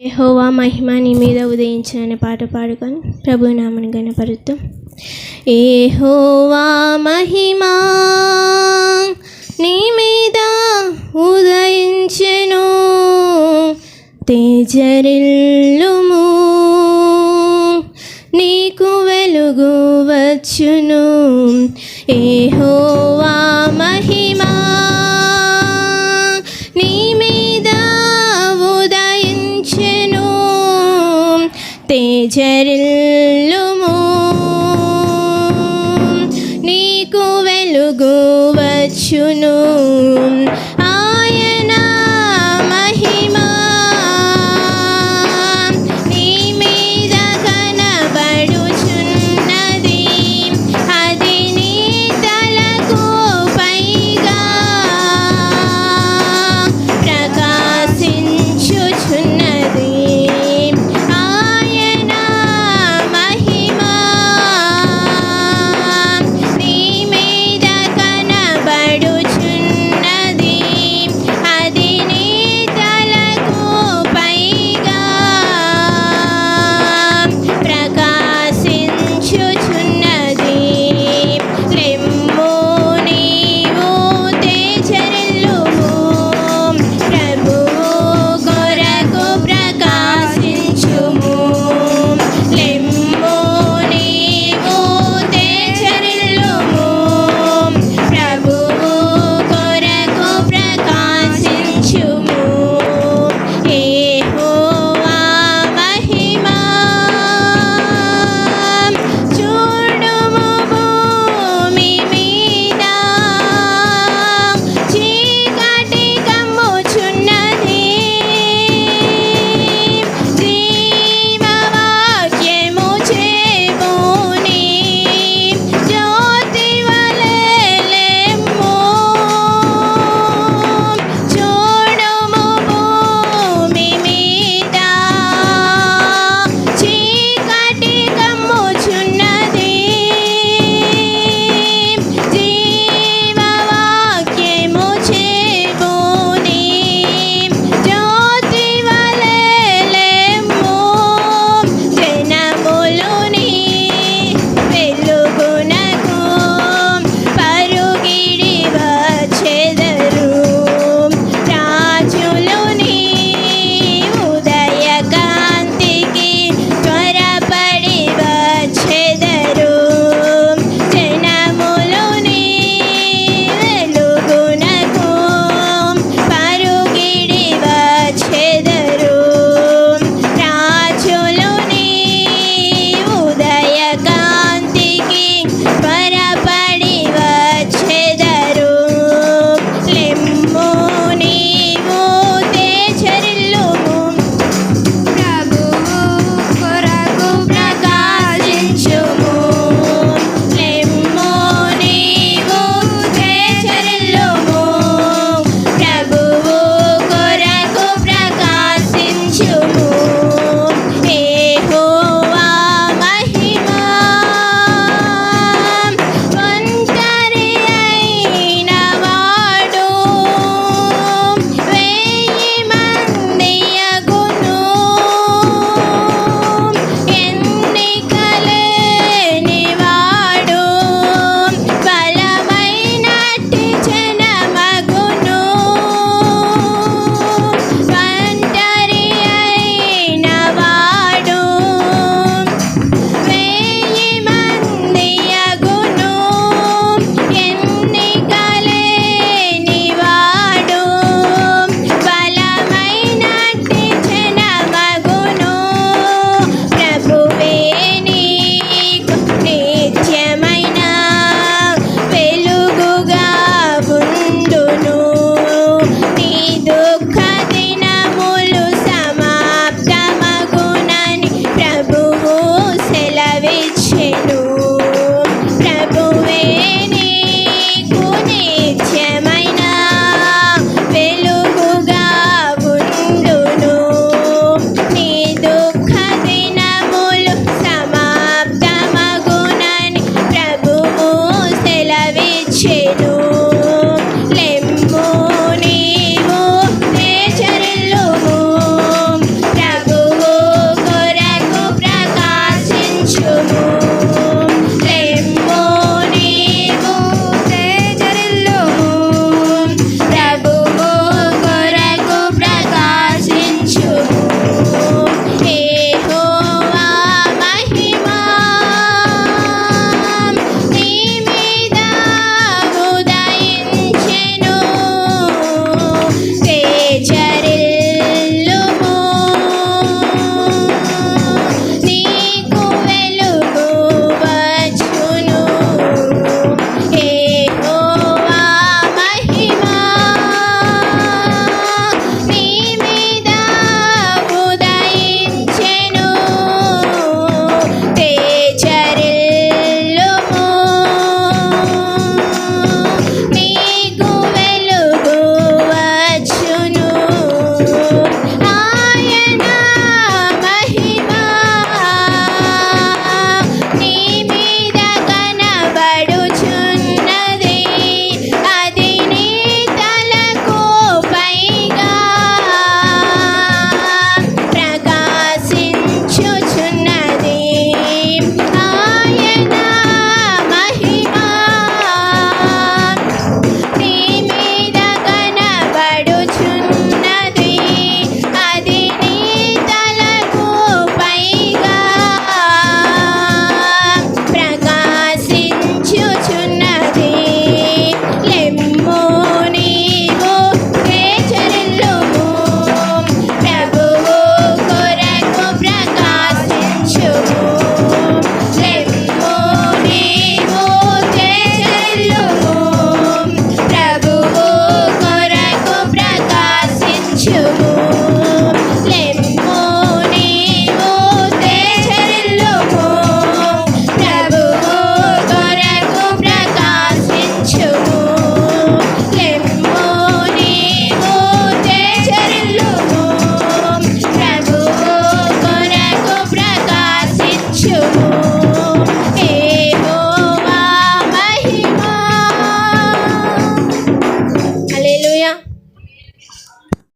యహోవా మహిమ నీ మీద ఉదయించిన పాట పాడుకొని ప్రభు నామని గణపరుద్దాం ఏహోవా మహిమా నీ మీద ఉదయించెను తేజరిల్లుము నీకు వెలుగు వచ్చును. ఏహో తేజరిల్లుము